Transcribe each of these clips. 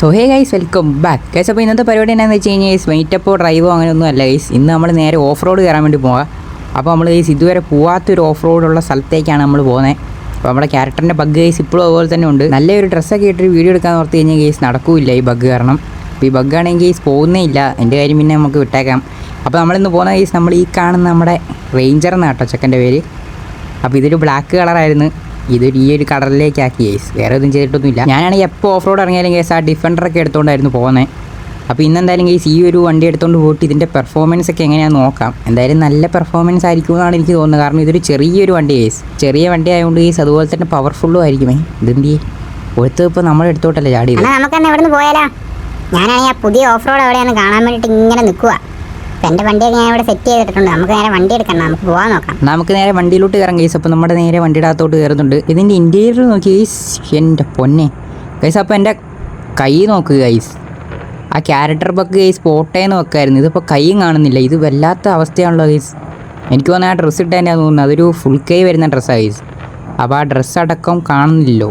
So hey guys welcome back guys അപ്പോൾ ഇന്നത്തെ പരിപാടി എന്നാന്ന് വെച്ച് കഴിഞ്ഞാൽ ഗൈസ് മീറ്റപ്പോ ഡ്രൈവോ അങ്ങനെയൊന്നും അല്ല ഗൈസ് ഇന്ന് നമ്മൾ നേരെ ഓഫ് റോഡ് കയറാൻ വേണ്ടി പോവാം. അപ്പോൾ നമ്മൾ ഗൈസ് ഇതുവരെ പോവാത്തൊരു ഓഫ് റോഡുള്ള സ്ഥലത്തേക്കാണ് നമ്മൾ പോകുന്നത് അപ്പോൾ നമ്മുടെ ക്യാരക്ടറിന്റെ ബഗ് ഗൈസ് ഇപ്പോഴും അതുപോലെ തന്നെ ഉണ്ട്. നല്ലൊരു ഡ്രസ്സൊക്കെ ഇട്ടൊരു വീഡിയോ എടുക്കാൻ ഓർത്ത് കഴിഞ്ഞാൽ ഗൈസ് നടക്കില്ല ഈ ബഗ് കാരണം. അപ്പോൾ ഈ ബഗ് ആണെങ്കിൽ ഗൈസ് പോകുന്നേ ഇല്ല. എന്റെ കാര്യം പിന്നെ നമുക്ക് വിട്ടേക്കാം. അപ്പോൾ നമ്മളിന്ന് പോകുന്ന ഗൈസ് നമ്മൾ ഈ കാണുന്ന നമ്മുടെ റേഞ്ചർ എന്നാട്ടോ ചെക്കന്റെ പേര്. അപ്പോൾ ഇതൊരു ബ്ലാക്ക് കളറായിരുന്നു ഇത് ഈ ഒരു കളറിലേക്ക് ആക്കി. കേസ് വേറെ ഒന്നും ചെയ്തിട്ടൊന്നുമില്ല. ഞാനാണെങ്കിൽ എപ്പോൾ ഓഫ് റോഡ് ഇറങ്ങിയാലും ഗേസ് ആ ഡിഫൻഡറൊക്കെ എടുത്തുകൊണ്ടായിരുന്നു പോകുന്നത് അപ്പോൾ ഇന്നെന്തായാലും കേസ് ഈ ഒരു വണ്ടി എടുത്തുകൊണ്ട് പോയിട്ട് ഇതിന്റെ പെർഫോമൻസ് ഒക്കെ എങ്ങനെയാണെന്ന് നോക്കാം. എന്തായാലും നല്ല പെർഫോമൻസ് ആയിരിക്കും എന്നാണ് എനിക്ക് തോന്നുന്നത്. കാരണം ഇതൊരു ചെറിയൊരു വണ്ടി ഗേസ് ചെറിയ വണ്ടി ആയതുകൊണ്ട് ഗേസ് അതുപോലെ തന്നെ പവർഫുള്ളും ആയിരിക്കുമേ ഇതെന്തി ഒഴുത്ത് ഇപ്പോൾ നമ്മൾ എടുത്തോട്ടല്ലേ ചാടി നമുക്ക് പോയാലോ? ഞാനാണെങ്കിൽ പുതിയ ഓഫ് റോഡ് എവിടെയാന്ന് കാണാൻ വേണ്ടിയിട്ട് ഇങ്ങനെ നിൽക്കുക എന്റെ വണ്ടിയൊക്കെ ഞാൻ ഇവിടെ സെറ്റ് ചെയ്തിട്ടുണ്ട് നമുക്ക് നേരെ വണ്ടി എടുക്കണം നമുക്ക് പോകാൻ നോക്കാം. നമുക്ക് നേരെ വണ്ടിയിലോട്ട് കയറാം ഗൈസ് അപ്പോൾ നമ്മുടെ നേരെ വണ്ടിയുടെ അകത്തോട്ട് കയറുന്നുണ്ട്. ഇതിന്റെ ഇന്റീരിയർ നോക്കി ഗൈസ് എന്റെ പൊന്നെ. ഗൈസ് അപ്പോൾ എന്റെ കൈ നോക്ക് ഗൈസ് ആ ക്യാരക്ടർ ബക്ക് ഗൈസ് പോട്ടേന്ന് വെക്കായിരുന്നു. ഇതിപ്പോൾ കൈയും കാണുന്നില്ല. ഇത് വല്ലാത്ത അവസ്ഥയാണല്ലോ ഗൈസ് എനിക്ക് തോന്നുന്നത് ആ ഡ്രസ്സ് ഇട്ടതിന്റെ തോന്നുന്നു. അതൊരു ഫുൾ കൈ വരുന്ന ഡ്രസ്സാണ് ഗൈസ് അപ്പോൾ ആ ഡ്രസ്സ് അടക്കം കാണുന്നില്ലല്ലോ.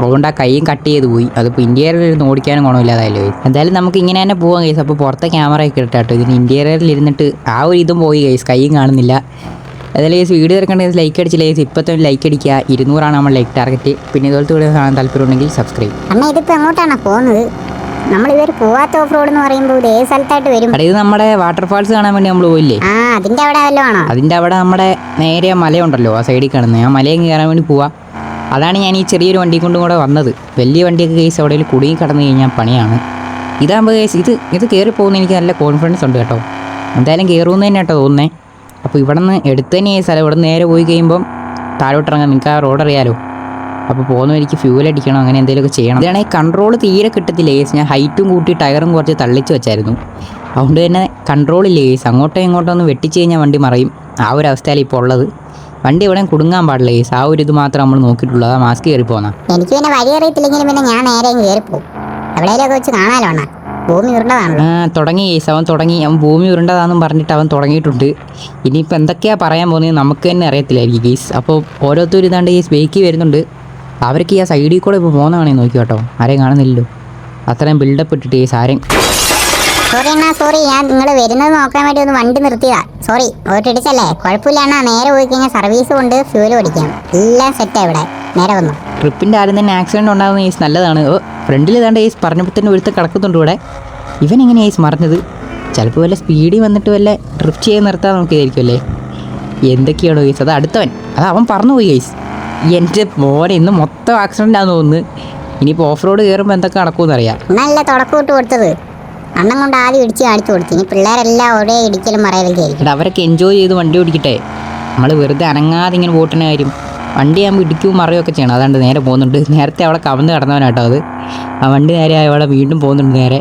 അതുകൊണ്ട് ആ കൈയും കട്ട് ചെയ്ത് പോയി. അതിപ്പോൾ ഇന്റീരിയറിൽ ഇരുന്ന് ഓടിക്കാനും ഗുണമില്ലാതായാലും എന്തായാലും നമുക്ക് ഇങ്ങനെ തന്നെ പോകാം കേസ് അപ്പോൾ പുറത്തെ ക്യാമറ ഒക്കെ ഇട്ടാട്ടോ ഇതിന് ഇന്റീരിയറിൽ ഇരുന്നിട്ട് ആ ഒരു ഇതും പോയി കേസ് കൈയും കാണുന്നില്ല. അതായത് ഗൈസ് വീഡിയോ ഇറക്കേണ്ടത് ലൈക്ക് അടിച്ചില്ല ഗൈസ് ഇപ്പോൾ തന്നെ ലൈക്ക് അടിക്കുക. ഇരുന്നൂറാണ് നമ്മൾ ലൈക്ക് ടാർഗറ്റ് പിന്നെ ഇതുപോലത്തെ വീഡിയോ കാണാൻ താല്പര്യം ഉണ്ടെങ്കിൽ സബ്സ്ക്രൈബ് അമ്മ ഇതിപ്പോൾ എങ്ങോട്ടാണ് പോകുന്നത്? നമ്മൾ ഇതുവരെ പോവാത്ത ഓഫ് റോഡ് എന്ന് പറയുമ്പോൾ ഏത് സ്ഥലത്തായിട്ട് വരും? ഇത് നമ്മുടെ വാട്ടർഫാൾസ് കാണാൻ വേണ്ടി നമ്മൾ പോയില്ലേ? ആ അതിന്റെ അവിടെ വല്ലതും ആണോ? അതിന്റെ അവിടെ നമ്മുടെ നേരെ മലയുണ്ടല്ലോ ആ സൈഡിൽ കിടന്ന് ആ മലയും കയറാൻ വേണ്ടി പോവാം. അതാണ് ഞാൻ ഈ ചെറിയൊരു വണ്ടി കൊണ്ടും കൂടെ വന്നത്. വലിയ വണ്ടിയൊക്കെ കേസ് എവിടെയെങ്കിലും കുടുങ്ങി കടന്നു കഴിഞ്ഞാൽ പണിയാണ്. ഇതാകുമ്പോൾ കേസ് ഇത് ഇത് കയറി പോകുന്ന എനിക്ക് നല്ല കോൺഫിഡൻസ് ഉണ്ട് കേട്ടോ. എന്തായാലും കയറുമെന്ന് തന്നെ കേട്ടോ തോന്നുന്നേ. അപ്പോൾ ഇവിടെ നിന്ന് എടുത്തു തന്നെ ഈ സ്ഥലം ഇവിടെ നിന്ന് നേരെ പോയി കഴിയുമ്പം താഴോട്ടിറങ്ങാം നിങ്ങൾക്ക് ആ റോഡ് അറിയാലോ. അപ്പോൾ പോകുന്ന എനിക്ക് ഫ്യൂൽ അടിക്കണം അങ്ങനെ എന്തെങ്കിലുമൊക്കെ ചെയ്യണം. ഇതാണെങ്കിൽ കൺട്രോൾ തീരെ കിട്ടത്തില്ല ഏസ് ഞാൻ ഹൈറ്റും കൂട്ടി ടയറും കുറച്ച് തള്ളിച്ച് വെച്ചായിരുന്നു. അതുകൊണ്ട് തന്നെ കൺട്രോൾ ഇല്ല ഏസ് അങ്ങോട്ടോ ഇങ്ങോട്ടോ ഒന്ന് വെട്ടിച്ച് കഴിഞ്ഞാൽ വണ്ടി മറയും. ആ ഒരു അവസ്ഥയിലാണ് ഇപ്പോൾ ഉള്ളത്. വണ്ടി എവിടെയും കുടുങ്ങാൻ പാടില്ല? കേസ് ആ ഒരു ഇത് മാത്രം നമ്മൾ നോക്കിയിട്ടുള്ളൂ. ആ മാസ്ക് കയറി പോന്നാ എനിക്ക് പിന്നെ വഴി അറിയത്തില്ലെങ്കിലും പിന്നെ ഞാൻ നേരെ കയറി പോകും അവിടെയൊക്കെ വെച്ച് കാണാലോ അണ്ണാ? ഭൂമി ഉരുണ്ടതാണ് ആ, തുടങ്ങി കേസ് അവൻ തുടങ്ങി. അവൻ ഭൂമി ഉരുണ്ടതാണെന്നും പറഞ്ഞിട്ട് അവൻ തുടങ്ങിയിട്ടുണ്ട്. ഇനിയിപ്പോൾ എന്തൊക്കെയാണ് പറയാൻ പോകുന്നത് നമുക്ക് തന്നെ അറിയത്തില്ലായിരിക്കും കേസ് അപ്പോൾ ഓരോരുത്തർ ഇതാണ്ട് കേസ് ബേക്കി വരുന്നുണ്ട്. അവർക്ക് ഈ ആ സൈഡിൽ കൂടെ ഇപ്പോൾ പോകുന്നതാണെങ്കിൽ നോക്കി കേട്ടോ ആരെയും കാണുന്നില്ലല്ലോ. അത്രയും ബിൽഡപ്പ് ഇട്ടിട്ട് ഈ ആരെയും സോറി അണ്ണാ സോറി. ഞാൻ നിങ്ങൾ വരുന്നത് നോക്കാൻ വേണ്ടി ഒന്ന് വണ്ടി നിർത്തിയതാ. സോറി. ഓട്ടിടിച്ചല്ലേ കുഴപ്പമില്ല അണ്ണാ നേരെ പോയി കഴിഞ്ഞാൽ സർവീസ് കൊണ്ട് ഫ്യൂൽ ഓടിക്കാം എല്ലാം സെറ്റാ ഇവിടെ. നേരെ വന്നു. ട്രിപ്പിന്റെ ആരും തന്നെ ആക്സിഡന്റ് ഉണ്ടാകുന്ന ഏസ് നല്ലതാണ്. ഓ ഫ്രണ്ടിൽ ഏതാണ്ട് ഏസ് പറഞ്ഞപ്പോൾ തന്നെ ഒരുത്ത കിടക്കുന്നുണ്ട് ഇവിടെ. ഇവൻ എങ്ങനെ ഏസ് മറിഞ്ഞത്? ചിലപ്പോൾ വല്ല സ്പീഡിൽ വന്നിട്ട് വല്ല ട്രിപ്പ് ചെയ്യാൻ നിർത്താൻ നോക്കിയതായിരിക്കും അല്ലേ? എന്തൊക്കെയാണോ കേസ് അത് അടുത്തവൻ. അത് അവൻ പറഞ്ഞു പോയി കേസ് എന്റെ മോനെ ഇന്ന് മൊത്തം ആക്സിഡന്റ് ആണെന്ന് തോന്നുന്നു. ഇനിയിപ്പോൾ ഓഫ് റോഡ് കയറുമ്പോൾ എന്തൊക്കെ നടക്കുമെന്ന് അറിയാം നല്ല തുടക്കം ഇട്ട് കൊടുത്തത്. അണ്ണം കൊണ്ട് ആദ്യം ഇടിച്ച് കാണിച്ചു കൊടുത്തു. ഇനി പിള്ളേരെല്ലാം ഒരേ ഇടിക്കലും മറയലൊക്കെ ആയിരിക്കും അവരൊക്കെ എൻജോയ് ചെയ്ത് വണ്ടി ഓടിക്കട്ടെ. നമ്മൾ വെറുതെ അനങ്ങാതെ ഇങ്ങനെ പോട്ടിന് കാര്യം. വണ്ടി ആകുമ്പോൾ ഇടിക്കും മറിയൊക്കെ ചെയ്യണം. അതാണ്ട് നേരെ പോകുന്നുണ്ട്. നേരത്തെ അവളെ കവന്ന് കിടന്നവനാട്ടോ അത്. ആ വണ്ടി നേരെ അവിടെ വീണ്ടും പോകുന്നുണ്ട് നേരെ.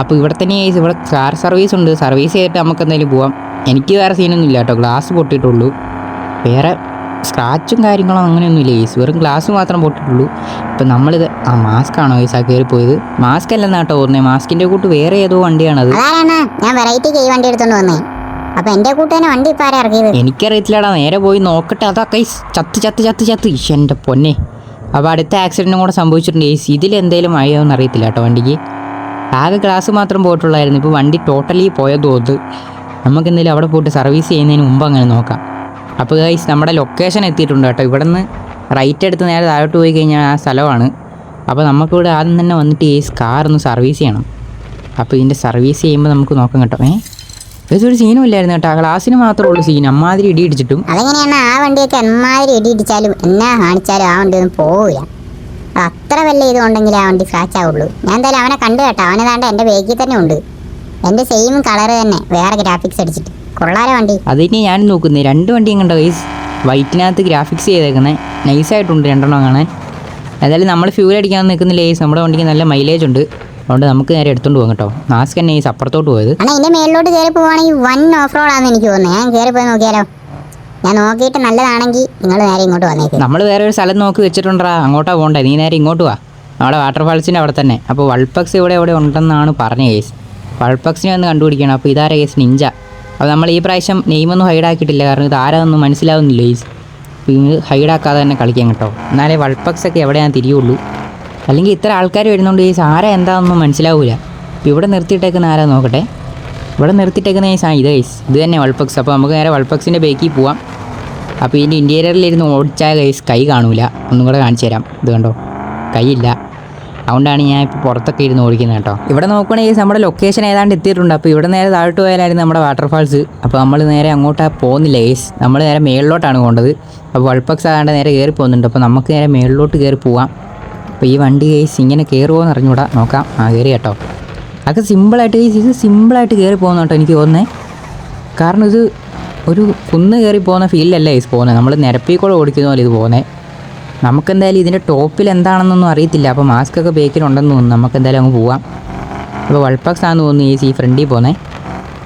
അപ്പോൾ ഇവിടെ തന്നെ ഇവിടെ കാർ സർവീസ് ഉണ്ട്. സർവീസ് ചെയ്തിട്ട് നമുക്ക് എന്തെങ്കിലും പോവാം. എനിക്ക് വേറെ സീനൊന്നും ഇല്ല കേട്ടോ ഗ്ലാസ് പൊട്ടിയിട്ടുള്ളൂ. വേറെ സ്ക്രാച്ചും കാര്യങ്ങളും അങ്ങനെയൊന്നും ഇല്ല ഏസ് വെറും ഗ്ലാസ് മാത്രം പൊട്ടിട്ടുള്ളൂ. ഇപ്പം നമ്മളിത് ആ മാസ്ക് ആണോ കേസ് ആ കയറി പോയത്? മാസ്ക് അല്ലെന്നാ കേട്ടോ ഓർന്നേ മാസ്കിന്റെ കൂട്ട് വേറെ ഏതോ വണ്ടിയാണത്. ഞാൻ വെറൈറ്റി കൈ വണ്ടി എടുത്തോണ്ട് വന്നേ. അപ്പൊ എന്റെ തന്നെ വണ്ടി ഇപ്പൊ ആരാ ഇറക്കിയത്? എനിക്കറിയത്തില്ലടാ. നേരെ പോയി നോക്കട്ടെ. അതാ കൈ ചത്ത് ചത്ത് ചത്ത് ചത്ത്. എന്റെ പൊന്നെ. അപ്പോൾ അടുത്ത ആക്സിഡന്റും കൂടെ സംഭവിച്ചിട്ടുണ്ട്. ഏസ് ഇതിലെന്തേലും ആയോന്ന് അറിയത്തില്ല കേട്ടോ വണ്ടിക്ക്. ആകെ ഗ്ലാസ് മാത്രം പോയിട്ടുള്ളായിരുന്നു. ഇപ്പോൾ വണ്ടി ടോട്ടലി പോയത് തോന്നുന്നു നമുക്ക് എന്തെങ്കിലും അവിടെ പോയിട്ട് സർവീസ് ചെയ്യുന്നതിന് മുമ്പ് അങ്ങനെ നോക്കാം. അപ്പോൾ ഗൈസ് നമ്മുടെ ലൊക്കേഷൻ എത്തിയിട്ടുണ്ട് കേട്ടോ. ഇവിടെ നിന്ന് റൈറ്റ് എടുത്ത് നേരെ താഴോട്ട് പോയി കഴിഞ്ഞാൽ ആ സ്ഥലമാണ്. അപ്പോൾ നമുക്കിവിടെ ആദ്യം തന്നെ വന്നിട്ട് ഈ കാർ ഒന്ന് സർവീസ് ചെയ്യണം. അപ്പോൾ ഇതിന്റെ സർവീസ് ചെയ്യുമ്പോൾ നമുക്ക് നോക്കാം കേട്ടോ. ഏ? ഒരു സീനും ഇല്ലായിരുന്നു കേട്ടോ. ക്ലാസ്സിന് മാത്രമേ ഉള്ളൂ സീൻ അമ്മാതിരി ഇടി ഇടിച്ചിട്ടും. അതെങ്ങനെയാണ് ആ വണ്ടിയൊക്കെ അമ്മാതിരി ഇടി ഇടിച്ചാലും എന്നാ കാണിച്ചാലും ആ വണ്ടി ഒന്നും പോവില്ല അത് അത്ര വല്ല ഇതുണ്ടെങ്കിൽ ആ വണ്ടി സ്ക്രാച്ച് ആവുള്ളൂ. ഞാൻ എന്തായാലും അവനെ കണ്ടു കേട്ടോ. കണ്ട എന്റെ ബേക്കിൽ തന്നെ ഉണ്ട്. എന്റെ സെയിം കളർ തന്നെ. വേറെ ഗ്രാഫിക്സ് അടിച്ചിട്ട്. കൊള്ളാലോ വണ്ടി. അതിന് ഞാൻ നോക്കുന്നത് രണ്ട് വണ്ടിയും കണ്ടോ ഗൈസ് വൈറ്റിനകത്ത് ഗ്രാഫിക്സ് ചെയ്തേക്കുന്നത് നൈസായിട്ടുണ്ട് രണ്ടെണ്ണം കാണാൻ. ഏതായാലും നമ്മൾ ഫ്യൂൽ അടിക്കാൻ നിൽക്കുന്നില്ല? ഗൈസ് നമ്മുടെ വണ്ടിക്ക് നല്ല മൈലേജ് ഉണ്ട്. അതുകൊണ്ട് നമുക്ക് നേരെ എടുത്തുകൊണ്ട് പോകാം കേട്ടോ. മാസ്ക് തന്നെ ഗൈസ് അപ്പുറത്തോട്ട് പോയത്. ഇതിന്റെ മേളിലോട്ട് കയറി പോവാണെങ്കിൽ വൺ ഓഫ് റോഡാണെന്ന് എനിക്ക് തോന്നുന്നത് ഞാൻ കയറി പോയി നോക്കിയാലോ? ഞാൻ നോക്കിയിട്ട് നല്ലതാണെങ്കിൽ നിങ്ങൾ നേരെ ഇങ്ങോട്ട് വന്നേക്കും. നമ്മൾ വേറെ ഒരു സ്ഥലം നോക്കി വെച്ചിട്ടുണ്ടാ അങ്ങോട്ടാ പോകണ്ടേ? നീ നേരെ ഇങ്ങോട്ട് വാ. നമ്മുടെ വാട്ടർഫാൾസിന്റെ അവിടെ തന്നെ. അപ്പോൾ വൾപ്പക്സ് ഇവിടെ എവിടെ ഉണ്ടെന്നാണ് പറഞ്ഞ കേസ് വൾപ്പക്സിനെ ഒന്ന് കണ്ടുപിടിക്കണം. അപ്പോൾ ഇതാര കേസ് നിഞ്ച അപ്പോൾ നമ്മൾ ഈ പ്രാവശ്യം നെയിമൊന്നും ഹൈഡാക്കിയിട്ടില്ല കാരണം ഇത് ആരാതൊന്നും മനസ്സിലാവുന്നില്ല ഈ ഇത് ഹൈഡാക്കാതെ തന്നെ കളിക്കാൻ കേട്ടോ. എന്നാലേ വൾപ്പക്സ് ഒക്കെ എവിടെയാണ് തിരിയുള്ളൂ. അല്ലെങ്കിൽ ഇത്ര ആൾക്കാർ വരുന്നുണ്ട് ഈ ആരാ എന്താണെന്നൊന്നും മനസ്സിലാവില്ല ഇപ്പോൾ ഇവിടെ നിർത്തിയിട്ടേക്കുന്ന ആരാ നോക്കട്ടെ. ഇവിടെ നിർത്തിയിട്ടേക്കുന്ന ഈ സാ ഇത് ഗൈസ് ഇത് തന്നെ വൾപ്പക്സ് അപ്പോൾ നമുക്ക് നേരെ വൾപ്പക്സിന്റെ ബേക്കിൽ പോവാം. അപ്പോൾ ഇതിന്റെ ഇന്റീരിയറിലിരുന്ന് ഓടിച്ചാൽ ഗൈസ് കൈ കാണൂല. ഒന്നും കൂടെ കാണിച്ചു തരാം. ഇത് കണ്ടോ? കൈയില്ല. അതുകൊണ്ടാണ് ഞാൻ ഇപ്പോൾ പുറത്തൊക്കെ ഇരുന്ന് ഓടിക്കുന്നത് കേട്ടോ. ഇവിടെ നോക്കുകയാണെങ്കിൽ നമ്മുടെ ലൊക്കേഷൻ ഏതാണ്ട് എത്തിയിട്ടുണ്ട്. അപ്പോൾ ഇവിടെ നേരെ താഴോട്ട് പോയാലായിരുന്നു നമ്മുടെ വാട്ടർഫാൾസ് അപ്പോൾ നമ്മൾ നേരെ അങ്ങോട്ട് പോകുന്നില്ല ഏസ് നമ്മൾ നേരെ മേളിലോട്ടാണ് പോകേണ്ടത്. അപ്പോൾ വൾപ്പക്സ് ആകാണ്ട് നേരെ കയറി പോകുന്നുണ്ട്. അപ്പോൾ നമുക്ക് നേരെ മേളിലോട്ട് കയറി പോവാം. അപ്പോൾ ഈ വണ്ടി ഏസ് ഇങ്ങനെ കയറുമോ എന്ന് അറിഞ്ഞൂടാ നോക്കാം. ആ കയറി കേട്ടോ. അതൊക്കെ സിമ്പിളായിട്ട് ഇത് സിമ്പിളായിട്ട് കയറി പോകുന്നു കേട്ടോ എനിക്ക് തോന്നുന്നത് കാരണം ഇത് ഒരു കുന്ന് കയറി പോകുന്ന ഫീലിലല്ല ഗൈസ് പോകുന്നത്. നമ്മൾ നിരപ്പിൽ കൂടെ ഓടിക്കുന്ന പോലെ ഇത് പോകുന്നത് നമുക്കെന്തായാലും ഇതിന്റെ ടോപ്പിൽ എന്താണെന്നൊന്നും അറിയത്തില്ല. അപ്പോൾ മാസ്ക് ഒക്കെ ബേക്കിലുണ്ടെന്ന് തോന്നുന്നു. നമുക്കെന്തായാലും അങ്ങ് പോവാം. അപ്പോൾ വൾപ്പാക്സ് ആണെന്ന് തോന്നുന്നു ഈ സീ ഫ്രണ്ടിൽ പോകുന്നത്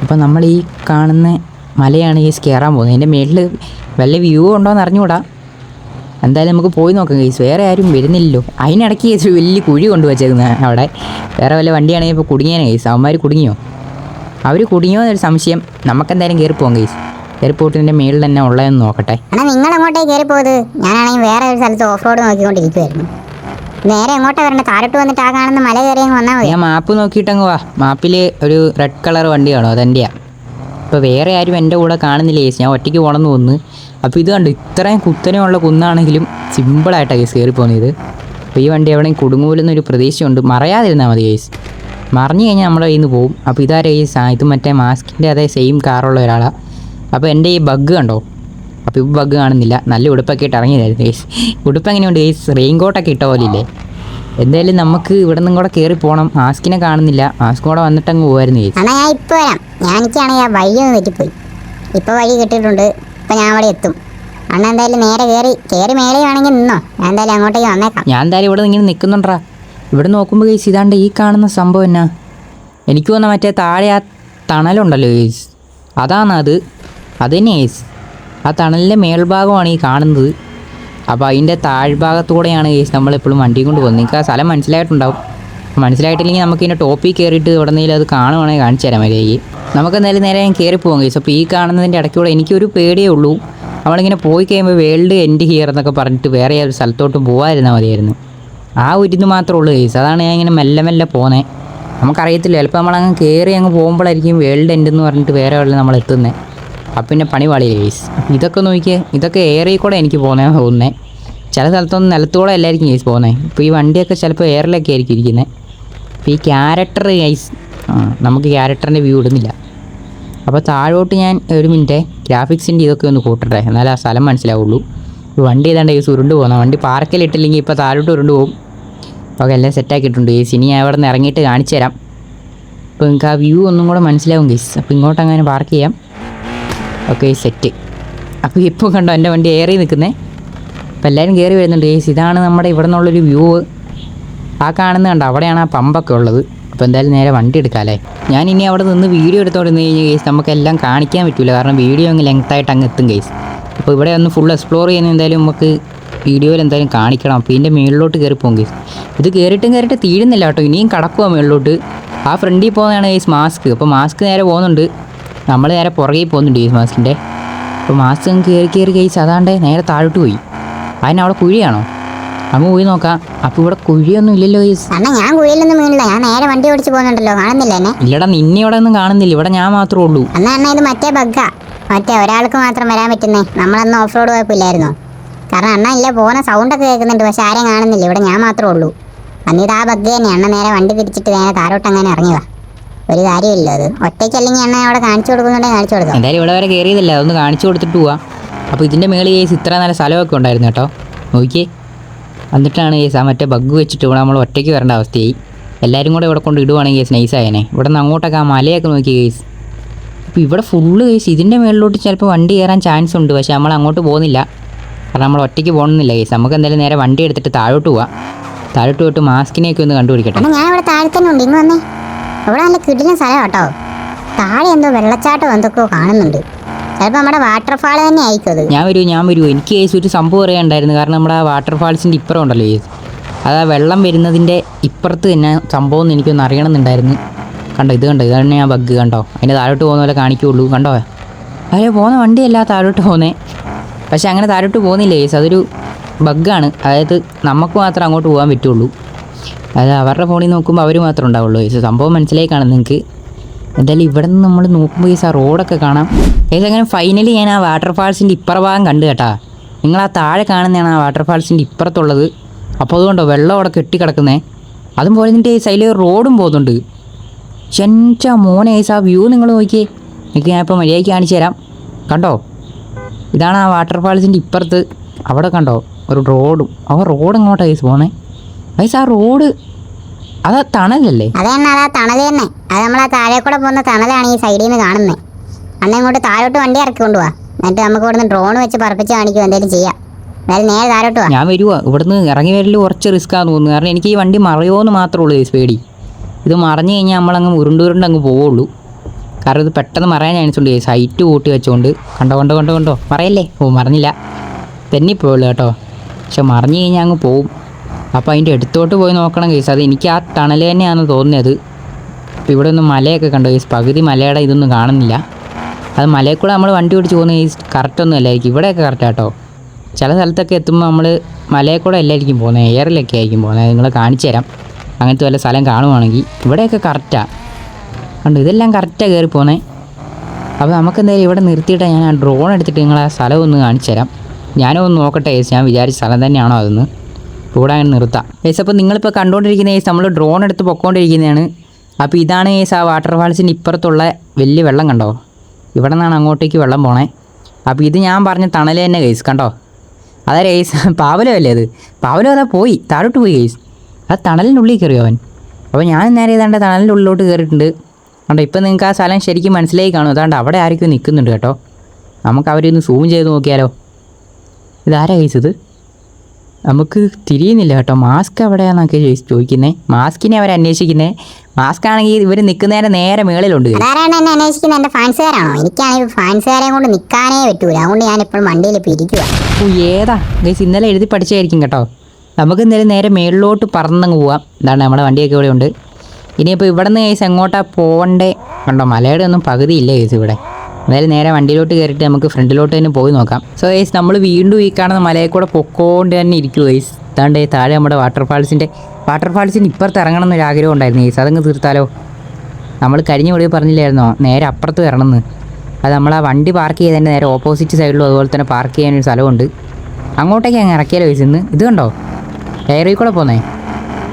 അപ്പോൾ നമ്മൾ ഈ കാണുന്ന മലയാണ് ഈ കയറാൻ പോകുന്നത്. അതിന്റെ മേളിൽ വല്ല വ്യൂ ഉണ്ടോ എന്ന് അറിഞ്ഞുകൂടാ. എന്തായാലും നമുക്ക് പോയി നോക്കാം കേസ് വേറെ ആരും വരുന്നില്ലല്ലോ. അതിനിടയ്ക്ക് കേസ് വലിയ കുഴി കൊണ്ട് വെച്ചേക്കുന്നത് അവിടെ. വേറെ വല്ല വണ്ടിയാണെങ്കിൽ ഇപ്പോൾ കുടുങ്ങിയാണ് കേസ് അവന്മാർ കുടുങ്ങിയോ? അവർ കുടുങ്ങിയോ എന്നൊരു സംശയം. നമുക്കെന്തായാലും കയറി പോകാം കേസ് ഇതിന്റെ മേളിൽ തന്നെ ഉള്ളതെന്ന് നോക്കട്ടെ. അണ്ണാ നിങ്ങൾ അങ്ങോട്ടേ കയറി പോയത് ഞാനാണെങ്കിൽ വേറെ ഒരു സ്ഥലത്ത് ഓഫ് റോഡ് നോക്കിക്കൊണ്ടിരിക്കുവായിരുന്നു. നേരെ എങ്ങോട്ടാ വരണ്ട താഴോട്ട് വന്നിട്ട് ആ കാണുന്ന മല കയറി അങ്ങ് വന്നാൽ മതി. ഞാൻ മാപ്പ് നോക്കിയിട്ടങ്ങ് വാ. മാപ്പിൽ ഒരു റെഡ് കളർ വണ്ടി കാണോ അതെന്റെയാണ് ഇപ്പോൾ വേറെ ആരും എന്റെ കൂടെ കാണുന്നില്ല ചേച്ചി ഞാൻ ഒറ്റയ്ക്ക് പോകണമെന്ന് തോന്നുന്നു. അപ്പോൾ ഇത് കണ്ടു ഇത്രയും കുത്തനെയുള്ള കുന്നാണെങ്കിലും സിമ്പിളായിട്ടാണ് കേസ് കയറി പോകുന്നത് അപ്പൊ അപ്പോൾ ഈ വണ്ടി എവിടെയും കുടുങ്ങൂലെന്നൊരു പ്രതീക്ഷയുണ്ട്. മറയാതിരുന്നാൽ മതി കേസ് മറിഞ്ഞു കഴിഞ്ഞാൽ നമ്മുടെ കയ്യിൽ നിന്ന് പോകും അപ്പോൾ ഇതാരെ കേസ് ആ ഇത് മറ്റേ മാസ്കിന്റെ അതേ സെയിം കാറുള്ള ഒരാളാണ് അപ്പോൾ എന്റെ ഈ ബഗ് കണ്ടോ? അപ്പോൾ ഇപ്പോൾ ബഗ് കാണുന്നില്ല. നല്ല ഉടുപ്പൊക്കെ ഇട്ട് ഇറങ്ങിയതായിരുന്നു കേസ് ഉടുപ്പ് എങ്ങനെയുണ്ട് കേസ് റെയിൻ കോട്ടൊക്കെ ഇട്ട പോലെ ഇല്ലേ എന്തായാലും നമുക്ക് ഇവിടെ നിന്നും കൂടെ കയറി പോകണം ആസ്കിനെ കാണുന്നില്ല. ആസ്കും കൂടെ വന്നിട്ടങ്ങ് പോകുമായിരുന്നു ചേച്ചി അണ്ണാ ഞാൻ ഇപ്പോൾ വരാം. ഞാൻ എനിക്കാണെങ്കിൽ ആ വഴി ഒന്ന് തെറ്റിപ്പോയി. ഇപ്പോൾ വഴി കിട്ടിയിട്ടുണ്ട്. ഇപ്പോൾ ഞാൻ അവിടെ എത്തും. അണ്ണ എന്തായാലും നേരെ കയറി കയറി മേലെയാണെങ്കിൽ നിന്നോ. ഞാൻ എന്തായാലും അങ്ങോട്ടേക്ക് വന്നേക്കാം. ഞാൻ എന്തായാലും ഇവിടെ ഇങ്ങനെ നിൽക്കുന്നുണ്ടാ ഇവിടെ നോക്കുമ്പോൾ കേസ് ഇതാണ്ട് ഈ കാണുന്ന സംഭവം എന്നാ? എനിക്ക് തോന്നുന്ന മറ്റേ താഴെ ആ തണലുണ്ടല്ലോ കേസ് അതാണ് അത് അത് കേസ് ആ തണലിന്റെ മേൽഭാഗമാണ് ഈ കാണുന്നത്. അപ്പോൾ അതിന്റെ താഴ്ഭാഗത്തൂടെയാണ് കേസ് നമ്മളെപ്പോഴും വണ്ടി കൊണ്ട് പോകുന്നത്. നിങ്ങൾക്ക് ആ സ്ഥലം മനസ്സിലായിട്ടുണ്ടാവും. മനസ്സിലായിട്ടില്ലെങ്കിൽ നമുക്ക് ഇതിന്റെ ടോപ്പിൽ കയറിയിട്ട് ഇവിടെ നിന്നെങ്കിലും അത് കാണുവാണെങ്കിൽ കാണിച്ചു തരാം മര്യാദയ്ക്ക്. നമുക്ക് എന്തായാലും നേരെ ഞാൻ കയറി പോകാം കേസ് അപ്പോൾ ഈ കാണുന്നതിന്റെ ഇടയ്ക്കൂടെ എനിക്കൊരു പേടിയേ ഉള്ളൂ. നമ്മളിങ്ങനെ പോയി കഴിയുമ്പോൾ വേൾഡ് എൻഡ് ഹിയർ എന്നൊക്കെ പറഞ്ഞിട്ട് വേറെ ഒരു സ്ഥലത്തോട്ട് പോകാതിരുന്നാൽ മതിയായിരുന്നു. ആ ഒരു ഇത് മാത്രമേ ഉള്ളൂ കേസ് അതാണ് ഞാൻ ഇങ്ങനെ മെല്ലെ മെല്ലെ പോകുന്നത് നമുക്കറിയത്തില്ല. ചിലപ്പോൾ നമ്മളങ്ങ് കയറി അങ്ങ് പോകുമ്പോഴായിരിക്കും വേൾഡ് എൻഡ് എന്ന് പറഞ്ഞിട്ട് വേറെ എവിടെ നമ്മൾ എത്തുന്നത് അപ്പം പിന്നെ പണി പാളി കേസ് ഇതൊക്കെ നോക്കിയേ ഇതൊക്കെ എയറിൽ കൂടെ എനിക്ക് പോകുന്നത് തോന്നുന്നേ ചില സ്ഥലത്തൊന്നും നിലത്തൂടെ അല്ലായിരിക്കും കേസ് പോകുന്നത് ഇപ്പോൾ ഈ വണ്ടിയൊക്കെ ചിലപ്പോൾ എയറിലൊക്കെ ആയിരിക്കും ഇരിക്കുന്നത് അപ്പോൾ ഈ ക്യാരക്ടർ ഗൈസ് നമുക്ക് ക്യാരക്ടറിന്റെ വ്യൂ ഇടുന്നില്ല. അപ്പോൾ താഴോട്ട് ഞാൻ ഒരു മിനിറ്റ് ഗ്രാഫിക്സിന്റെ ഇതൊക്കെ ഒന്ന് കൂട്ടട്ടെ. എന്നാലേ ആ സ്ഥലം മനസ്സിലാവുള്ളൂ. വണ്ടി ഏതാണ്ട് ഈ ഉരുണ്ട് പോകുന്ന വണ്ടി പാർക്കിലിട്ടില്ലെങ്കിൽ ഇപ്പോൾ താഴോട്ട് ഉരുണ്ട് പോകും അപ്പോൾ എല്ലാം സെറ്റാക്കിയിട്ടുണ്ട് ഈ ഇനി ഞാൻ അവിടെ നിന്ന് ഇറങ്ങിയിട്ട് കാണിച്ചു തരാം അപ്പോൾ നിങ്ങൾക്ക് ആ വ്യൂ ഒന്നും കൂടെ മനസ്സിലാവും ഗൈസ് അപ്പോൾ ഇങ്ങോട്ട് അങ്ങനെ പാർക്ക് ചെയ്യാം. ഓക്കെ സെറ്റ് അപ്പോൾ ഇപ്പോൾ കണ്ടോ എന്റെ വണ്ടി ഏറി നിൽക്കുന്നേ? അപ്പോൾ എല്ലാവരും കയറി വരുന്നുണ്ട്. ഏസ് ഇതാണ് നമ്മുടെ ഇവിടെ നിന്നുള്ളൊരു വ്യൂ ആ കാണുന്ന കണ്ടോ? അവിടെയാണ് ആ പമ്പൊക്കെ ഉള്ളത്. അപ്പോൾ എന്തായാലും നേരെ വണ്ടി എടുക്കാമല്ലേ ഞാൻ ഇനി അവിടെ നിന്ന് വീഡിയോ എടുത്തോണ്ട് കഴിഞ്ഞാൽ കേസ് നമുക്കെല്ലാം കാണിക്കാൻ പറ്റില്ല കാരണം വീഡിയോ അങ്ങ് ലെങ്ത്തായിട്ട് അങ്ങ് എത്തും കേസ് അപ്പോൾ ഇവിടെ ഒന്ന് ഫുൾ എക്സ്പ്ലോർ ചെയ്യുന്ന എന്തായാലും നമുക്ക് വീഡിയോയിൽ എന്തായാലും കാണിക്കണം. അപ്പോൾ ഇതിന്റെ മുകളിലോട്ട് കയറി പോകും കേസ് ഇത് കയറിയിട്ടും കയറിയിട്ട് തീരുന്നില്ല കേട്ടോ. ഇനിയും കടക്കുക മുകളിലോട്ട് ആ ഫ്രണ്ടിൽ പോകുന്നതാണ് കേസ് മാസ്ക് അപ്പോൾ മാസ്ക് നേരെ പോകുന്നുണ്ട്. നമ്മൾ നേരെ പുറകെ പോകുന്നുണ്ട് ഈ മാസ്കിന്റെ അപ്പോൾ മാസ്ക് കയറി കയറി കഴിച്ച് അതാണ്ട് നേരെ താഴോട്ട് പോയി. അതിന് അവിടെ കുഴിയാണോ? അങ്ങ് പോയി നോക്കാം. അപ്പോൾ ഇവിടെ കുഴിയൊന്നും ഇല്ലല്ലോ അണ്ണാ ഞാൻ കുഴിയിലൊന്നും വീണില്ല. ഞാൻ നേരെ വണ്ടി ഓടിച്ച് പോകുന്നുണ്ടല്ലോ. കാണുന്നില്ല എന്നെ? ഇല്ലടാ നിന്നെ ഇവിടെ ഒന്നും കാണുന്നില്ല. ഇവിടെ ഞാൻ മാത്രമേ ഉള്ളൂ. എന്നാ അണ്ണാ ഇത് മറ്റേ ബഗ്ഗാ മറ്റേ ഒരാൾക്ക് മാത്രം വരാൻ പറ്റുന്നേ. നമ്മളന്ന് ഓഫ് റോഡ് പോയപ്പോയില്ലായിരുന്നു? കാരണം അണ്ണ ഇല്ല പോകുന്ന സൗണ്ടൊക്കെ കേൾക്കുന്നുണ്ട്. പക്ഷെ ആരെയും കാണുന്നില്ല. ഇവിടെ ഞാൻ മാത്രമേ ഉള്ളൂ. അന്ന് ഇത് ആ ബഗ് തന്നെ. അണ്ണ നേരെ വണ്ടി തിരിച്ചിട്ട് നേരെ താരോട്ട് അങ്ങനെ ഇറങ്ങിയതാ. ഒരു കാര്യമില്ല അത്. ഒറ്റയ്ക്കല്ലെങ്കിൽ അണ്ണ അവിടെ കാണിച്ചു കൊടുക്കുന്നുണ്ടെങ്കിൽ കാണിച്ചു കൊടുക്കാം. എന്തായാലും ഇവിടെ വരെ കയറിയതല്ല അതൊന്ന് കാണിച്ചു കൊടുത്തിട്ട് പോവാം. അപ്പോൾ ഇതിന്റെ മേളിൽ കേസ് ഇത്ര നല്ല സ്ഥലമൊക്കെ ഉണ്ടായിരുന്നു കേട്ടോ. നോക്കിയേ. എന്നിട്ടാണ് കേസ് ആ മറ്റേ ബഗ് വെച്ചിട്ട് ഇവിടെ നമ്മൾ ഒറ്റയ്ക്ക് വരേണ്ട അവസ്ഥയായി. എല്ലാവരും കൂടെ ഇവിടെ കൊണ്ട് ഇടുവാണെങ്കിൽ കേസ് നൈസായനെ ഇവിടെ നിന്ന് അങ്ങോട്ടൊക്കെ ആ മലയൊക്കെ നോക്കി കേസ് അപ്പോൾ ഇവിടെ ഫുള്ള് കേസ് ഇതിന്റെ മേളിലോട്ട് ചിലപ്പോൾ വണ്ടി കയറാൻ ചാൻസ് ഉണ്ട്. പക്ഷേ നമ്മൾ അങ്ങോട്ട് പോകുന്നില്ല. കാരണം നമ്മൾ ഒറ്റയ്ക്ക് പോകണമെന്നില്ല കേസ് നമുക്ക് എന്തായാലും നേരെ വണ്ടി എടുത്തിട്ട് താഴോട്ട് പോവാം. താഴോട്ട് പോയിട്ട് മാസ്കിനെയൊക്കെ ഒന്ന് കണ്ടുപിടിക്കട്ടെ. ഞാൻ ഇവിടെ താഴെ തന്നെ ഉണ്ട്. ഇന്ന് വന്നേ. ഇവിടെ നല്ല കിടിലൻ സ്ഥലം കേട്ടോ താഴെ എന്തോ വെള്ളച്ചാട്ടം എന്തൊക്കെയോ കാണുന്നുണ്ട്. ചിലപ്പോൾ നമ്മുടെ വാട്ടർഫാൾ തന്നെ ആയിക്കോ ഞാൻ വരൂ ഞാൻ വരൂ എനിക്ക് കേസ് ഒരു സംഭവം അറിയാണ്ടായിരുന്നു കാരണം നമ്മുടെ വാട്ടർഫാൾസിന്റെ ഇപ്പുറം ഉണ്ടല്ലോ കേസ് അത് ആ വെള്ളം വരുന്നതിന്റെ ഇപ്പുറത്ത് തന്നെ സംഭവം എന്ന് എനിക്കൊന്ന് അറിയണമെന്നുണ്ടായിരുന്നു. കണ്ടോ ഇത് കണ്ടോ? ഇതാണ് ഞാൻ ബഗ് കണ്ടോ? അതിന്റെ താഴോട്ട് പോകുന്ന പോലെ കാണിക്കുള്ളൂ. കണ്ടോ? അതെ പോകുന്ന വണ്ടിയല്ല താഴോട്ട് പോകുന്നേ. പക്ഷേ അങ്ങനെ താഴോട്ട് പോകുന്നില്ല ഏസ് അതൊരു ബഗ്ഗാണ് അതായത് നമുക്ക് മാത്രം അങ്ങോട്ട് പോകാൻ പറ്റുള്ളൂ. അത് അവരുടെ ഫോണിൽ നോക്കുമ്പോൾ അവർ മാത്രമേ ഉണ്ടാവുള്ളൂ. ഗൈസ് സംഭവം മനസ്സിലായി കാണും നിങ്ങൾക്ക് എന്തായാലും ഇവിടെ നിന്ന് നമ്മൾ നോക്കുമ്പോൾ ഈ ആ റോഡൊക്കെ കാണാം. ഏകദേശം അങ്ങനെ ഫൈനലി ഞാൻ ആ വാട്ടർഫാൾസിന്റെ ഇപ്പുറ ഭാഗം കണ്ടു കേട്ടാ. നിങ്ങൾ ആ താഴെ കാണുന്നതാണ് ആ വാട്ടർഫാൾസിന്റെ ഇപ്പുറത്തുള്ളത്. അപ്പോൾ അതുകൊണ്ടോ വെള്ളം അവിടെ കെട്ടിക്കിടക്കുന്നേ? അതും പോലെ ഇതിന്റെ സൈഡിൽ റോഡും പോകുന്നുണ്ട്. ചെഞ്ച മോനെ ഏസ് ആ വ്യൂ നിങ്ങൾ നോക്കിയേ. എനിക്ക് ഞാൻ ഇപ്പോൾ മര്യാദയ്ക്ക് കാണിച്ചു തരാം. കണ്ടോ? ഇതാണ് ആ വാട്ടർഫാൾസിന്റെ ഇപ്പുറത്ത്. അവിടെ കണ്ടോ? ഒരു റോഡും ആ റോഡ് എങ്ങോട്ടാണ് ഏസ് പോകുന്നത് ഗൈസ് ആ റോഡ്. അതാ തണലല്ലേ? അതാണ് അതാ തണൽ തന്നെ. അത് നമ്മൾ ആ താഴെ കൂടെ പോകുന്ന തണലാണ് ഈ സൈഡിൽ നിന്ന് കാണുന്നത് അന്ന് ഇങ്ങോട്ട് താഴോട്ട് വണ്ടി ഇറക്കി കൊണ്ടുപോവാ എന്നിട്ട് നമുക്ക് ഇവിടുന്ന് ഡ്രോൺ വെച്ച് പറപ്പിച്ച് കാണിക്കും എന്തെങ്കിലും ചെയ്യാം. എന്തായാലും നേരെ താഴോട്ട് പോവാ ഞാൻ വരുവാ. ഇവിടുന്ന് ഇറങ്ങി വരൽ കുറച്ച് റിസ്ക് ആണെന്ന് തോന്നുന്നു. കാരണം എനിക്ക് ഈ വണ്ടി മറയോന്ന് മാത്രമേ ഉള്ളൂ ഗൈസ് പേടി. ഇത് മറിഞ്ഞു കഴിഞ്ഞാൽ നമ്മളങ്ങ് ഉരുണ്ടുരുണ്ട് അങ്ങ് പോവുള്ളൂ. കാരണം ഇത് പെട്ടെന്ന് മറയാൻ ചാൻസ് ഉണ്ട്. ഹൈറ്റ് കൂട്ടി വെച്ചുകൊണ്ട് കണ്ടോ കണ്ടോ കണ്ടോ കണ്ടോ? മറയല്ലേ? ഓ മറിഞ്ഞില്ല. തെന്നിപ്പോയുള്ളൂ കേട്ടോ. പക്ഷെ മറിഞ്ഞു കഴിഞ്ഞാൽ അങ്ങ് പോവും. അപ്പോൾ അതിന്റെ അടുത്തോട്ട് പോയി നോക്കണം കേസ് അത് എനിക്ക് ആ ടണൽ തന്നെയാണ് തോന്നിയത് ഇപ്പോൾ ഇവിടെ ഒന്നും മലയൊക്കെ കണ്ടു കേസ് പകുതി മലയുടെ ഇതൊന്നും കാണുന്നില്ല. അത് മലയിൽ കൂടെ നമ്മൾ വണ്ടി ഓടിച്ച് പോകുന്ന കേസ് കറക്റ്റൊന്നും അല്ലായിരിക്കും ഇവിടെയൊക്കെ കറക്റ്റ് ചില സ്ഥലത്തൊക്കെ എത്തുമ്പോൾ നമ്മൾ മലയിൽ കൂടെ അല്ലായിരിക്കും പോകുന്നത് എയറിലൊക്കെ ആയിരിക്കും പോകുന്നത് നിങ്ങൾ കാണിച്ചു തരാം. അങ്ങനത്തെ വല്ല സ്ഥലം കാണുവാണെങ്കിൽ ഇവിടെയൊക്കെ കറക്റ്റാണ് കണ്ടു? ഇതെല്ലാം കറക്റ്റാണ് കയറി പോകുന്നത് അപ്പോൾ നമുക്ക് എന്തായാലും ഇവിടെ നിർത്തിയിട്ട് ഞാൻ ആ ഡ്രോൺ എടുത്തിട്ട് നിങ്ങൾ ആ സ്ഥലം ഒന്ന് കാണിച്ചു തരാം. ഞാനും ഒന്ന് നോക്കട്ടെ ഞാൻ വിചാരിച്ച സ്ഥലം തന്നെയാണോ അതെന്ന്. ഇവിടെ അങ്ങനെ നിർത്താം. ഏസ് അപ്പോൾ നിങ്ങളിപ്പോൾ കണ്ടുകൊണ്ടിരിക്കുന്ന ഏസ് നമ്മൾ ഡ്രോൺ എടുത്ത് പൊക്കോണ്ടിരിക്കുന്നതാണ് അപ്പോൾ ഇതാണ് ഏസ് ആ വാട്ടർഫാൾസിന്റെ ഇപ്പുറത്തുള്ള വലിയ വെള്ളം കണ്ടോ? ഇവിടെ നിന്നാണ് അങ്ങോട്ടേക്ക് വെള്ളം പോണേ. അപ്പോൾ ഇത് ഞാൻ പറഞ്ഞ തണൽ തന്നെ കേസ് കണ്ടോ? അതാ ഏസ് പാവലോ അല്ലേ അത്? പാവലോ അതാ പോയി താഴോട്ട് പോയി കേസ് ആ തണലിനുള്ളിൽ കയറിയോ അവൻ? അപ്പോൾ ഞാൻ നേരെ ഏതാണ്ട് തണലിന്റെ ഉള്ളിലോട്ട് കയറിയിട്ടുണ്ട് കണ്ടോ ഇപ്പം നിങ്ങൾക്ക് ആ സ്ഥലം ശരിക്കും മനസ്സിലായി കാണും. അതാണ്ട് അവിടെ ആരൊക്കെ നിൽക്കുന്നുണ്ട് കേട്ടോ. നമുക്ക് അവരൊന്ന് സൂം ചെയ്ത് നോക്കിയാലോ? ഇതാരാ കേസ് ഇത്? നമുക്ക് തിരിയുന്നില്ല കേട്ടോ. മാസ്ക് എവിടെയാന്നൊക്കെ ചോദിച്ച് ചോദിക്കുന്നത് മാസ്കിനെ അവർ അന്വേഷിക്കുന്നത് മാസ്ക് ആണെങ്കിൽ ഇവർ നിൽക്കുന്നതിന് നേരെ മേളിലുണ്ട്. അതാരാണ് എന്നെ അന്വേഷിക്കുന്നത് എന്റെ ഫാൻസുകാരാണോ? എനിക്കാണെങ്കിൽ ഫാൻസുകാരെ കൊണ്ട് നിൽക്കാനേ പറ്റൂല. അതുകൊണ്ട് ഞാൻ ഇപ്പോൾ വണ്ടിയിൽ പിരിക്കുക ഓ ഏതാ? ഗൈസ് ഇന്നലെ എഴുതി പഠിച്ചായിരിക്കും കേട്ടോ. നമുക്ക് ഇന്നലെ നേരെ മേളിലോട്ട് പറന്നങ്ങ് പോവാം. ഇതാണ് നമ്മുടെ വണ്ടിയൊക്കെ ഇവിടെ ഉണ്ട് ഇനിയിപ്പോൾ ഇവിടെ നിന്ന് ഗൈസ് എങ്ങോട്ടാണ് പോകണ്ടേ കണ്ടോ മലയുടെ ഒന്നും പകുതിയില്ല ഗൈസ് ഇവിടെ. എന്തായാലും നേരെ വണ്ടിയിലോട്ട് കയറിയിട്ട് നമുക്ക് ഫ്രണ്ടിലോട്ട് തന്നെ പോയി നോക്കാം. സോ ഏസ് നമ്മൾ വീണ്ടും ഈ കാണുന്ന മലയിൽ കൂടെ പൊക്കോണ്ട് തന്നെ ഇരിക്കും ഏസ് ഇതാണ്ട് താഴെ നമ്മുടെ വാട്ടർഫാൾസിന്റെ വാട്ടർഫാൾസിന്റെ ഇപ്പുറത്ത് ഇറങ്ങണം എന്നൊരു ആഗ്രഹം ഉണ്ടായിരുന്നു ഏസ് അതങ്ങ് തീർത്താലോ? നമ്മൾ കഴിഞ്ഞ വീഡിയോ പറഞ്ഞില്ലായിരുന്നോ? നേരെ അപ്പുറത്ത് വരണമെന്ന് അത് നമ്മൾ ആ വണ്ടി പാർക്ക് ചെയ്തതിന്റെ നേരെ ഓപ്പോസിറ്റ് സൈഡിലും അതുപോലെ തന്നെ പാർക്ക് ചെയ്യാനൊരു സ്ഥലമുണ്ട്. അങ്ങോട്ടേക്ക് അങ്ങ് ഇറക്കിയാലോ ഏസ് ഇന്ന്? ഇത് കണ്ടോ? എയറിൽ കൂടെ പോന്നേ.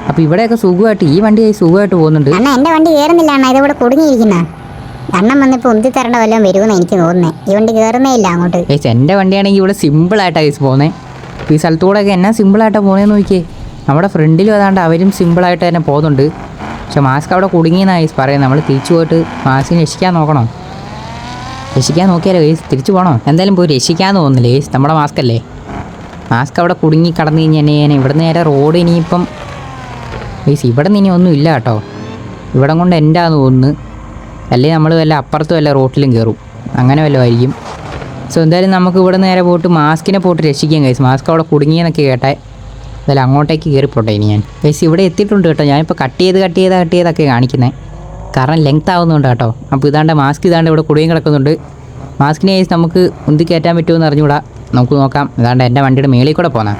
അപ്പോൾ ഇവിടെയൊക്കെ സുഖമായിട്ട് ഈ വണ്ടി സുഖമായിട്ട് പോകുന്നുണ്ട്. എന്റെ വണ്ടി കയറുന്നില്ല ഇതിവിടെ കുടുങ്ങിയിരിക്കുന്ന. അണ്ണൻ വന്നിപ്പോ ഉന്തി തരേണ്ട വല്ലതും വരുമെന്ന് എനിക്ക് തോന്നുന്നേ. ഈ വണ്ടി കയറുന്നേ ഇല്ല അങ്ങോട്ട്. ഏസ് എന്റെ വണ്ടിയാണെങ്കിൽ ഇവിടെ സിമ്പിൾ കേസ് പോകുന്നത് പോകുന്നേ ഈ സ്ഥലത്തൂടെയൊക്കെ എന്നാ സിമ്പിളായിട്ടാണ് പോകുന്നതെന്ന് നോക്കിയേ. നമ്മുടെ ഫ്രണ്ടിലും അതാണ്ട് അവരും സിമ്പിൾ സിമ്പിളായിട്ട് തന്നെ പോകുന്നുണ്ട്. പക്ഷെ മാസ്ക് അവിടെ കുടുങ്ങിയെന്നാണ് കേസ് പറയുന്നത് നമ്മൾ തിരിച്ചു പോയിട്ട് മാസ്കിന് രക്ഷിക്കാൻ നോക്കണം. രക്ഷിക്കാൻ നോക്കിയാലോ ഏസ് തിരിച്ചു പോകണോ എന്തായാലും പോയി രക്ഷിക്കാന്ന് തോന്നുന്നില്ല ഏസ് നമ്മുടെ മാസ്ക് അല്ലേ മാസ്ക് അവിടെ കുടുങ്ങി കടന്നു കഴിഞ്ഞാൽ ഇവിടെ നേരെ റോഡ് ഇനിയിപ്പം ഏസ് ഇവിടെ നിന്ന് ഇനി ഒന്നും ഇല്ല കേട്ടോ. ഇവിടം കൊണ്ട് എന്റെ ആന്ന് തോന്നുന്നു? അല്ലെങ്കിൽ നമ്മൾ വല്ല അപ്പുറത്തും വല്ല റോട്ടിലും കയറും. അങ്ങനെ വല്ലതും ആയിരിക്കും സോ എന്തായാലും നമുക്ക് ഇവിടെ നേരെ പോയിട്ട് മാസ്കിനെ പോയിട്ട് രക്ഷിക്കാൻ കഴിച്ചു മാസ്ക് അവിടെ കുടുങ്ങിയെന്നൊക്കെ കേട്ടെ എന്തായാലും അങ്ങോട്ടേക്ക് കയറിപ്പോട്ടെ ഇനി ഞാൻ. ഗൈസ് ഇവിടെ എത്തിയിട്ടുണ്ട് കേട്ടോ. ഞാനിപ്പോൾ കട്ട് ചെയ്ത് കട്ട് ചെയ്ത് കട്ട് ചെയ്തൊക്കെ കാണിക്കുന്നത് കാരണം ലെങ്ത് ആവുന്നുണ്ട് കേട്ടോ. അപ്പോൾ ഇതാണ്ട് മാസ്ക് ഇതാണ്ട് ഇവിടെ കുടുങ്ങി കിടക്കുന്നുണ്ട്. മാസ്കിനെ ഗൈസ് നമുക്ക് ഉന്തി കയറ്റാൻ പറ്റുമെന്ന് അറിഞ്ഞുകൂടാ. നമുക്ക് നോക്കാം. ഇതാണ്ട് എന്റെ വണ്ടിയുടെ മേളിൽ കൂടെ പോന്നാ.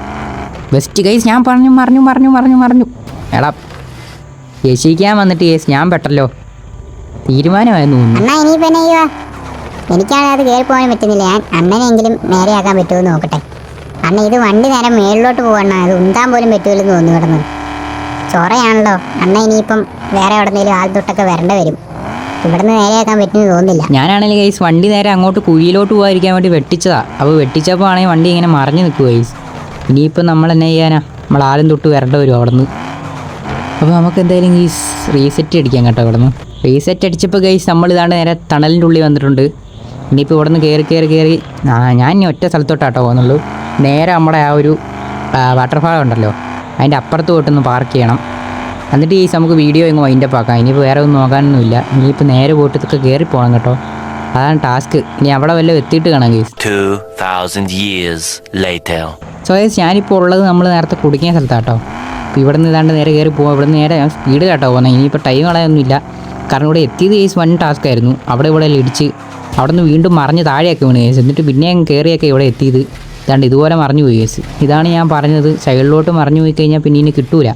ബെസ്റ്റ് ഗൈസ് ഞാൻ പറഞ്ഞു പറഞ്ഞു പറഞ്ഞു പറഞ്ഞു പറഞ്ഞു. എടാ രക്ഷിക്കാൻ വന്നിട്ട് കേസ് ഞാൻ പെട്ടല്ലോ തീരുമാനമായിരുന്നു തോന്നുന്നു. ഇനി പിന്നെ അയ്യോ എനിക്കാണ് അത് കയറി പോകാൻ പറ്റുന്നില്ല. ഞാൻ അണ്ണനെങ്കിലും നേരെയാക്കാൻ പറ്റുമെന്ന് നോക്കട്ടെ. അണ്ണ ഇത് വണ്ടി നേരെ മേളിലോട്ട് പോകണം അത് ഉന്താൻ പോലും പറ്റൂലെന്ന് തോന്നുന്നു കിടന്നു. ചൊറയാണല്ലോ. അണ്ണ ഇനിയിപ്പം വേറെ എവിടെന്നെങ്കിലും ആൾ തൊട്ടൊക്കെ വരേണ്ട വരും. ഇവിടുന്ന് നേരെയാക്കാൻ പറ്റുമെന്ന് തോന്നുന്നില്ല. ഞാനാണെങ്കിൽ ഗൈസ് വണ്ടി നേരെ അങ്ങോട്ട് കുഴിയിലോട്ട് പോകാതിരിക്കാൻ വേണ്ടി വെട്ടിച്ചതാ. അപ്പോൾ വെട്ടിച്ചപ്പോൾ ആണെങ്കിൽ വണ്ടി ഇങ്ങനെ മറിഞ്ഞു നിൽക്കുക ഗൈസ് ഇനിയിപ്പോൾ നമ്മൾ എന്നെ ചെയ്യാനാ? നമ്മൾ ആരും തൊട്ട് വരേണ്ട വരും അവിടെ നിന്ന് അപ്പോൾ നമുക്ക് എന്തായാലും ഈ റീസെറ്റ് അടിക്കാം കേട്ടോ അവിടെ നിന്ന് റീസെറ്റ് അടിച്ചപ്പോൾ ഗൈസ് നമ്മൾ ഇതാണ്ട് നേരെ തണലിന്റെ ഉള്ളിൽ വന്നിട്ടുണ്ട്. ഇനിയിപ്പോൾ ഇവിടെ നിന്ന് കയറി കയറി കയറി ആ ഞാൻ ഇനി ഒറ്റ സ്ഥലത്തോട്ടാട്ടോ പോകുന്നുള്ളൂ. നേരെ നമ്മുടെ ആ ഒരു വാട്ടർഫാൾ ഉണ്ടല്ലോ. അതിന്റെ അപ്പുറത്ത് പോയിട്ടൊന്ന് പാർക്ക് ചെയ്യണം. എന്നിട്ട് ഈ നമുക്ക് വീഡിയോ ഇങ്ങ് വൈൻഡപ്പ് ആക്കാം. ഇനിയിപ്പോൾ വേറെ ഒന്നും നോക്കാനൊന്നുമില്ല. ഇനിയിപ്പോൾ നേരെ പോയിട്ട് ഇതൊക്കെ കയറി പോകണം കേട്ടോ. അതാണ് ടാസ്ക് ഇനി അവിടെ വല്ലതും എത്തിയിട്ട് കാണാം guys 2,000 years later. So guys ഞാനിപ്പോൾ ഉള്ളത് നമ്മൾ നേരത്തെ കുടുങ്ങിയ സ്ഥലത്താട്ടോ. അപ്പോൾ ഇവിടെ നിന്ന് ഇതാണ്ട് നേരെ കയറി പോകാം ഇവിടെ നിന്ന് നേരെ ഞാൻ സ്പീഡ് കേട്ടോ പോകുന്നത് ഇനിയിപ്പോൾ ടൈം കളയൊന്നുമില്ല. കാരണം ഇവിടെ എത്തിയത് കേസ് വൺ ടാസ്ക് ആയിരുന്നു. അവിടെ ഇവിടെ ഇടിച്ച് അവിടെ നിന്ന് വീണ്ടും മറിഞ്ഞ് താഴെയൊക്കെ വീണ്. കേസ് എന്നിട്ട് പിന്നെയും കയറിയൊക്കെ ഇവിടെ എത്തിയത്. ഇതാണ്ട് ഇതുപോലെ മറിഞ്ഞു പോയി കേസ് ഇതാണ് ഞാൻ പറഞ്ഞത്. സൈഡിലോട്ട് മറിഞ്ഞു പോയി കഴിഞ്ഞാൽ പിന്നെ ഇനി കിട്ടൂല.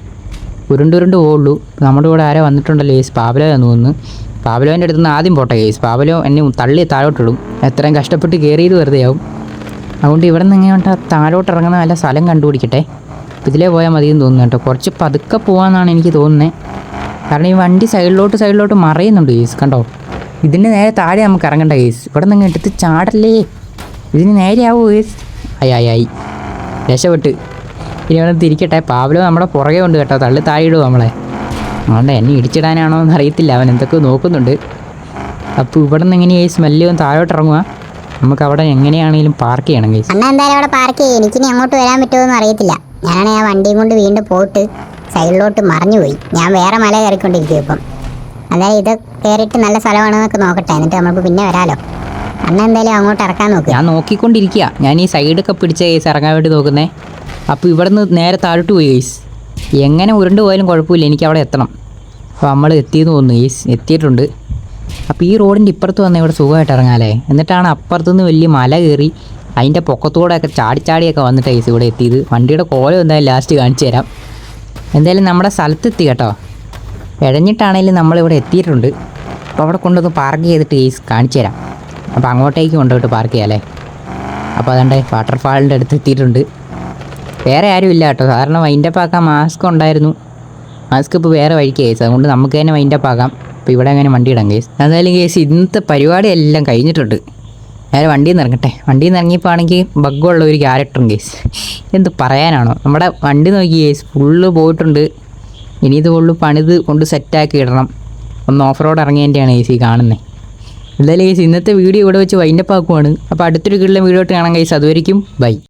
ഉരുണ്ടുരുണ്ട് പോവുള്ളൂ. നമ്മുടെ കൂടെ ആരോ വന്നിട്ടുണ്ടല്ലോ കേസ് പാവലോ എന്ന് തോന്നുന്നു. പാവലോന്റെ അടുത്ത് നിന്ന് ആദ്യം പോട്ടെ കേസ് പാവലോ എന്നെ തള്ളി താഴോട്ടിടും. എത്രയും കഷ്ടപ്പെട്ട് കയറിയത് വെറുതെയാവും അതുകൊണ്ട് ഇവിടെ നിന്ന് എങ്ങനെ താഴോട്ട് ഇറങ്ങുന്ന നല്ല സ്ഥലം കണ്ടുപിടിക്കട്ടെ. ഇതിലേ പോയാൽ മതിയെന്ന് തോന്നുന്നു കേട്ടോ. കുറച്ച് പതുക്കെ പോകാമെന്നാണ് എനിക്ക് തോന്നുന്നത് കാരണം ഈ വണ്ടി സൈഡിലോട്ട് സൈഡിലോട്ട് മറയുന്നുണ്ട് കേസ് കണ്ടോ? ഇതിന് നേരെ താഴെ നമുക്ക് ഇറങ്ങണ്ട കേസ് ഇവിടെ നിങ്ങൾ എടുത്ത് ചാടല്ലേ? ഇതിന് നേരെയാവോ കേസ് അയ്യായി രക്ഷപ്പെട്ട്. ഇനി വേണം തിരിക്കട്ടെ. പാവലോ നമ്മുടെ പുറകെ ഉണ്ട് കേട്ടോ. തള്ളി താഴെയിടും നമ്മളെ? അതുകൊണ്ട് എന്നെ ഇടിച്ചിടാനാണോ എന്ന് അറിയത്തില്ല അവൻ എന്തൊക്കെ നോക്കുന്നുണ്ട്. അപ്പോൾ ഇവിടെ നിന്ന് എങ്ങനെയായി സ്മെല്ല് ഒന്ന് താഴോട്ട് ഇറങ്ങുക നമുക്ക് അവിടെ എങ്ങനെയാണെങ്കിലും പാർക്ക് ചെയ്യണം കേസ് എന്തായാലും അവിടെ പാർക്ക് ചെയ്യും. എനിക്കിനി അങ്ങോട്ട് വരാൻ പറ്റുമോ എന്ന് അറിയത്തില്ല ഞാനാണ് ആ വണ്ടിയും കൊണ്ട് വീണ്ടും പോയിട്ട് സൈഡിലോട്ട് മറിഞ്ഞുപോയി. ഞാൻ വേറെ മല കയറിക്കൊണ്ടിരിക്കും ഇപ്പം. അതായത് ഇത് കയറിയിട്ട് നല്ല സ്ഥലമാണെന്നൊക്കെ നോക്കട്ടെ എന്നിട്ട് നമുക്ക് പിന്നെ വരാലോ. അണ്ണ എന്തായാലും അങ്ങോട്ട് ഇറക്കാൻ നോക്ക്. ഞാൻ നോക്കിക്കൊണ്ടിരിക്കുക ഞാൻ ഈ സൈഡൊക്കെ പിടിച്ച കേസ് ഇറങ്ങാൻ വേണ്ടി നോക്കുന്നേ. അപ്പോൾ ഇവിടെ നിന്ന് നേരെ താഴോട്ട് പോയി കേസ് എങ്ങനെ ഉരുണ്ട് പോയാലും കുഴപ്പമില്ല എനിക്ക് അവിടെ എത്തണം. അപ്പോൾ നമ്മൾ എത്തിയെന്ന് തോന്നുന്നു കേസ് എത്തിയിട്ടുണ്ട്. അപ്പോൾ ഈ റോഡിന്റെ ഇപ്പുറത്ത് വന്നാൽ ഇവിടെ സുഖമായിട്ട് ഇറങ്ങാമല്ലേ എന്നിട്ടാണ് അപ്പുറത്തുനിന്ന് വലിയ മല കയറി അതിന്റെ പൊക്കത്തൂടെയൊക്കെ ചാടി ചാടിയൊക്കെ വന്നിട്ട് കേസ് ഇവിടെ എത്തിയത്. വണ്ടിയുടെ കോലം എന്തായാലും ലാസ്റ്റ് കാണിച്ചു തരാം. എന്തായാലും നമ്മുടെ സ്ഥലത്തെത്തി കേട്ടോ. ഇഴഞ്ഞിട്ടാണെങ്കിലും നമ്മളിവിടെ എത്തിയിട്ടുണ്ട്. അപ്പോൾ അവിടെ കൊണ്ടുവന്ന് പാർക്ക് ചെയ്തിട്ട് കേസ് കാണിച്ചു തരാം. അപ്പോൾ അങ്ങോട്ടേക്ക് കൊണ്ടുപോയിട്ട് പാർക്ക് ചെയ്യാമല്ലേ അപ്പോൾ അതുകൊണ്ട് വാട്ടർഫാളിന്റെ അടുത്ത് എത്തിയിട്ടുണ്ട്. വേറെ ആരും ഇല്ല കേട്ടോ. കാരണം വൈൻഡപ്പ് ആക്കാൻ മാസ്ക് ഉണ്ടായിരുന്നു. മാസ്ക് ഇപ്പോൾ വേറെ വഴിക്ക് കേസ് അതുകൊണ്ട് നമുക്ക് തന്നെ വൈൻഡപ്പ് ആക്കാം. അപ്പോൾ ഇവിടെ അങ്ങനെ വണ്ടി ഇടാം കേസ് എന്തായാലും കേസ് ഇന്നത്തെ പരിപാടി എല്ലാം കഴിഞ്ഞിട്ടുണ്ട്. നേരെ വണ്ടിയിൽ നിന്ന് ഇറങ്ങട്ടെ. വണ്ടിയിൽ നിന്ന് ഇറങ്ങിയപ്പോൾ ആണെങ്കിൽ ബഗ്ഗുള്ള ഒരു ക്യാരക്ടറും കേസ് എന്ത് പറയാനാണോ? നമ്മുടെ വണ്ടി നോക്കി കേസ് ഫുള്ള് പോയിട്ടുണ്ട്. ഇനി ഇത് ഫുള്ള് പണിത് കൊണ്ട് സെറ്റാക്കി ഇടണം. ഒന്ന് ഓഫ് റോഡ് ഇറങ്ങിയതിന്റെയാണ് കേസ് ഈ കാണുന്നത് എന്തായാലും കേസ് ഇന്നത്തെ വീഡിയോ ഇവിടെ വെച്ച് വൈൻഡപ്പ് ആക്കുവാണ്. അപ്പോൾ അടുത്തൊരു കീഴിലെ വീഡിയോ ആയിട്ട് കാണാൻ കേസ് അതുവരെയും ബൈ